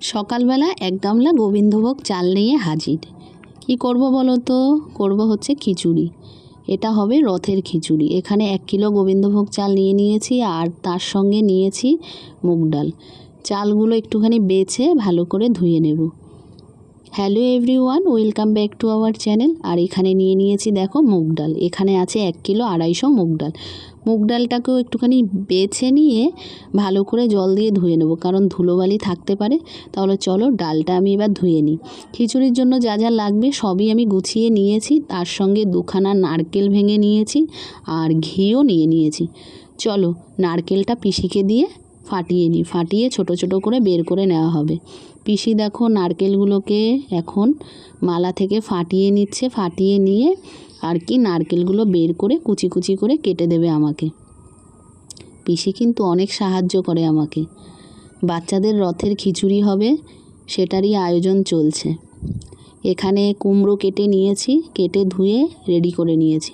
সকালবেলা এক গামলা গোবিন্দভোগ চাল নিয়ে হাজির। কি করব বলো তো? করব হচ্ছে খিচুড়ি। এটা হবে রথের খিচুড়ি। এখানে এক কিলো গোবিন্দভোগ চাল নিয়ে নিয়েছি আর তার সঙ্গে নিয়েছি মুগ ডাল। চালগুলো একটুখানি বেছে ভালো করে ধুয়ে নেব। Hello everyone, welcome back to our channel. আর এখানে নিয়ে নিয়েছি দেখো মুগ ডাল। এখানে আছে এক কিলো আড়াইশো মুগ ডাল। মুগ ডালটাকেও একটুখানি বেছে নিয়ে ভালো করে জল দিয়ে ধুয়ে নেব। কারণ ধুলোবালি থাকতে পারে। তাহলে চলো ডালটা আমি এবার ধুয়ে নিই। খিচুড়ির জন্য যা যা লাগবে সবই আমি গুছিয়ে নিয়েছি। তার সঙ্গে দুখানা নারকেল ভেঙে নিয়েছি আর ঘিও নিয়ে নিয়েছি। চলো নারকেলটা পিসিকে দিয়ে ফাটিয়ে নিই ফাটিয়ে ছোট ছোট করে বের করে নেওয়া হবে। পিসি দেখো নারকেলগুলোকে এখন মালা থেকে ফাটিয়ে নিচ্ছে, ফাটিয়ে নিয়ে আর কি নারকেলগুলো বের করে কুচি কুচি করে কেটে দেবে আমাকে। পিসি কিন্তু অনেক সাহায্য করে আমাকে। বাচ্চাদের রথের খিচুড়ি হবে, সেটারই আয়োজন চলছে। এখানে কুমড়ো কেটে নিয়েছি, কেটে ধুয়ে রেডি করে নিয়েছি।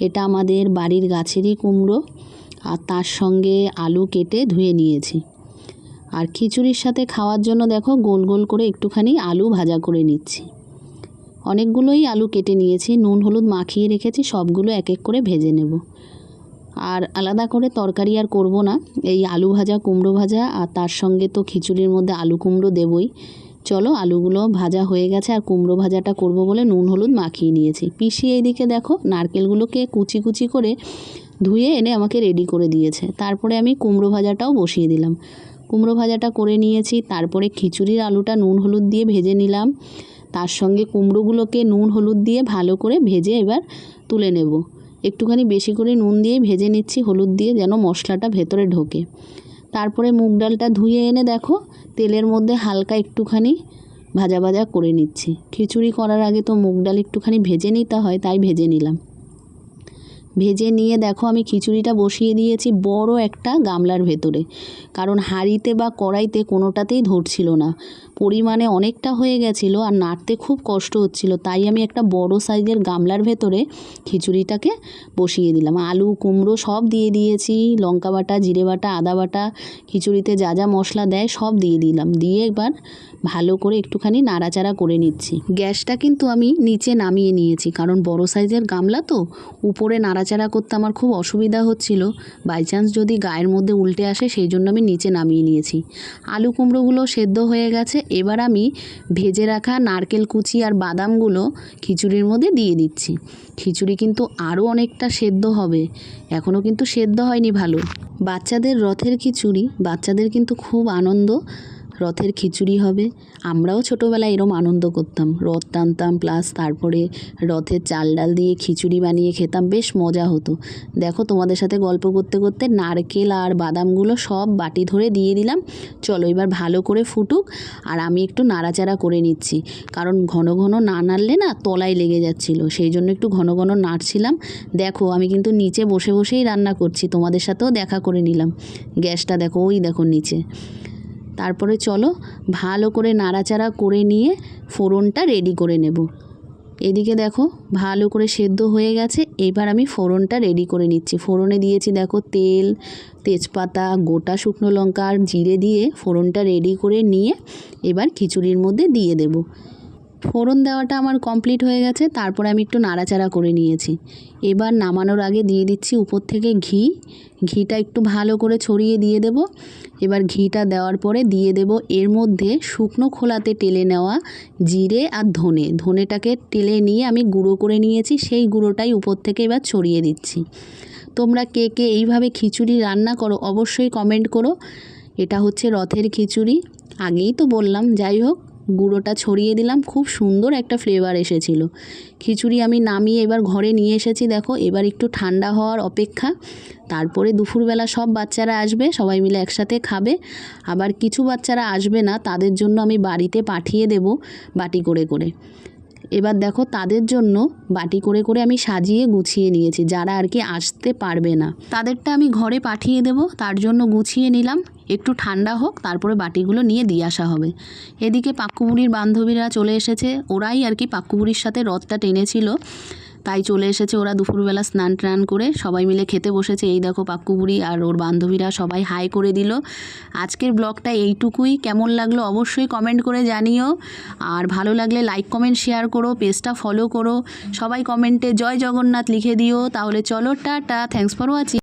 এটা আমাদের বাড়ির গাছেরই কুমড়ো। আর তার সঙ্গে আলু কেটে ধুয়ে নিয়েছি। আর খিচুড়ির সাথে খাওয়ার জন্য দেখো গোল গোল করে একটুখানি আলু ভাজা করে নিচ্ছি। অনেকগুলোই আলু কেটে নিয়েছি, নুন হলুদ মাখিয়ে রেখেছি, সবগুলো এক এক করে ভেজে নেব। আর আলাদা করে তরকারি আর করব না, এই আলু ভাজা, কুমড়ো ভাজা আর তার সঙ্গে তো খিচুড়ির মধ্যে আলু কুমড়ো দেবই। চলো আলুগুলো ভাজা হয়ে গেছে আর কুমড়ো ভাজাটা করব বলে নুন, হলুদ মাখিয়ে নিয়েছি। পিষিয়ে এইদিকে দেখো নারকেলগুলোকে কুচি কুচি করে ধুয়ে এনে আমাকে রেডি করে দিয়েছে। তারপরে আমি কুমড়ো ভাজাটাও বসিয়ে দিলাম। কুমড়ো ভাজাটা করে নিয়েছি, তারপরে খিচুড়ির আলুটা নুন, হলুদ দিয়ে ভেজে নিলাম। তার সঙ্গে কুমড়োগুলোকে নুন, হলুদ দিয়ে ভালো করে ভেজে এবার তুলে নেব। একটুখানি বেশি করে নুন দিয়ে ভেজে নিচ্ছি, হলুদ দিয়ে যেন মশলাটা ভেতরে ঢোকে। তারপরে মুগ ডালটা ধুয়ে এনে দেখো, তেলের মধ্যে হালকা একটুখানি ভাজা ভাজা করে নিচ্ছি। খিচুড়ি করার আগে তো মুগ ডাল একটুখানি ভেজে নিতে হয়, তাই ভেজে নিলাম। ভেজে নিয়ে দেখো আমি খিচুড়িটা বসিয়ে দিয়েছি বড় একটা গামলার ভেতরে। কারণ হাঁড়িতে বা কড়াইতে কোনোটাতেই ধরছিল না। পরিমাণে অনেকটা হয়ে গেছিল আর নাড়তে খুব কষ্ট হচ্ছিল, তাই আমি একটা বড় সাইজের গামলার ভেতরে খিচুড়িটাকে বসিয়ে দিলাম। আলু, কুমড়ো সব দিয়ে দিয়েছি, লঙ্কা বাটা, জিরে বাটা, আদা বাটা, খিচুড়িতে যা যা মশলা দেয় সব দিয়ে দিলাম। দিয়ে এবার ভালো করে একটুখানি নাড়াচাড়া করে নিচ্ছি। গ্যাসটা কিন্তু আমি নিচে নামিয়ে নিয়েছি, কারণ বড় সাইজের গামলা তো, উপরে নাড়াচাড়া করতে আমার খুব অসুবিধা হচ্ছিল। বাই চান্স যদি গায়ের মধ্যে উল্টে আসে, সেই জন্য আমি নিচে নামিয়ে নিয়েছি। আলু কুমড়োগুলো সেদ্ধ হয়ে গেছে, এবার আমি ভেজে রাখা নারকেল কুচি আর বাদামগুলো খিচুড়ির মধ্যে দিয়ে দিচ্ছি। খিচুড়ি কিন্তু আরও অনেকটা সেদ্ধ হবে। এখনও কিন্তু সেদ্ধ হয়নি ভালো। বাচ্চাদের রথের খিচুড়ি, বাচ্চাদের কিন্তু খুব আনন্দ। রথের খিচুড়ি হবে। আমরাও ছোটোবেলায় এরম আনন্দ করতাম। রথ টানতাম প্লাস তারপরে রথের চাল ডাল দিয়ে খিচুড়ি বানিয়ে খেতাম। বেশ মজা হতো। দেখো, তোমাদের সাথে গল্প করতে করতে নারকেল আর বাদামগুলো সব বাটি ধরে দিয়ে দিলাম। চলো, এবার ভালো করে ফুটুক আর আমি একটু নাড়াচাড়া করে নিচ্ছি। কারণ ঘন ঘন না নাড়লে না তলায় লেগে যাচ্ছিল। সেই জন্য একটু ঘন ঘন নাড়ছিলাম। দেখো, আমি কিন্তু নিচে বসে বসেই রান্না করছি। তোমাদের সাথেও দেখা করে নিলাম। গ্যাসটা দেখো, ওই দেখো নিচে। তারপরে চলো ভালো করে নাড়াচাড়া করে নিয়ে ফোড়নটা রেডি করে নেব। এদিকে দেখো ভালো করে সেদ্ধ হয়ে গেছে, এবার আমি ফোড়নটা রেডি করে নিচ্ছি। ফোড়নে দিয়েছি দেখো তেল, তেজপাতা, গোটা শুকনো লঙ্কা আর জিরে দিয়ে ফোড়নটা রেডি করে নিয়ে এবার খিচুড়ির মধ্যে দিয়ে দেবো। ফোড়ন দেওয়াটা আমার কমপ্লিট হয়ে গেছে, তারপরে আমি একটু নাড়াচাড়া করে নিয়েছি। এবার নামানোর আগে দিয়ে দিচ্ছি উপর থেকে ঘি। ঘিটা একটু ভালো করে ছড়িয়ে দিয়ে দেব। এবার ঘিটা দেওয়ার পরে দিয়ে দেব এর মধ্যে শুকনো খোলাতে টেলে নেওয়া জিরে আর ধনে। ধনেটাকে টেলে নিয়ে আমি গুঁড়ো করে নিয়েছি, সেই গুঁড়োটাই উপর থেকে এবার ছড়িয়ে দিচ্ছি। তোমরা কে কে এইভাবে খিচুড়ি রান্না করো অবশ্যই কমেন্ট করো। এটা হচ্ছে রথের খিচুড়ি। আগেই তো বললাম, যাই হোক। গুঁড়োটা ছড়িয়ে দিলাম, খুব সুন্দর একটা ফ্লেভার এসেছিল। খিচুড়ি আমি নামিয়ে এবার ঘরে নিয়ে এসেছি, দেখো, এবার একটু ঠান্ডা হওয়ার অপেক্ষা। তারপরে দুপুরবেলা সব বাচ্চারা আসবে, সবাই মিলে একসাথে খাবে। আবার কিছু বাচ্চারা আসবে না, তাদের জন্য আমি বাড়িতে পাঠিয়ে দেব বাটি করে করে। এবার দেখো তাদের জন্য বাটি করে করে আমি সাজিয়ে গুছিয়ে নিয়েছি, যারা আর কি আসতে পারবে না। তাদেরটা আমি ঘরে পাঠিয়ে দেব, তার জন্য গুছিয়ে নিলাম। একটু ঠান্ডা হোক, তারপরে বাটিগুলো নিয়ে দিয়ে আসা হবে। এদিকে পাক্কুবুড়ির বান্ধবীরা চলে এসেছে, ওরাই আর কি পাক্কুবুড়ির সাথে রথটা টেনেছিল। তাই চলে এসেছে ওরা দুপুরবেলা স্নান টান করে। সবাই মিলে খেতে বসেছে। এই দেখো পাক্কু বুড়ি আর ওর বান্ধবীরা সবাই হাই করে দিল। আজকের ব্লগটা এইটুকুই। কেমন লাগল অবশ্যই কমেন্ট করে জানিও। আর ভালো লাগলে লাইক কমেন্ট শেয়ার করো পেজটা ফলো করো। সবাই কমেন্টে জয় জগন্নাথ লিখে দিও। তাহলে চলো, টাটা। Thanks for watching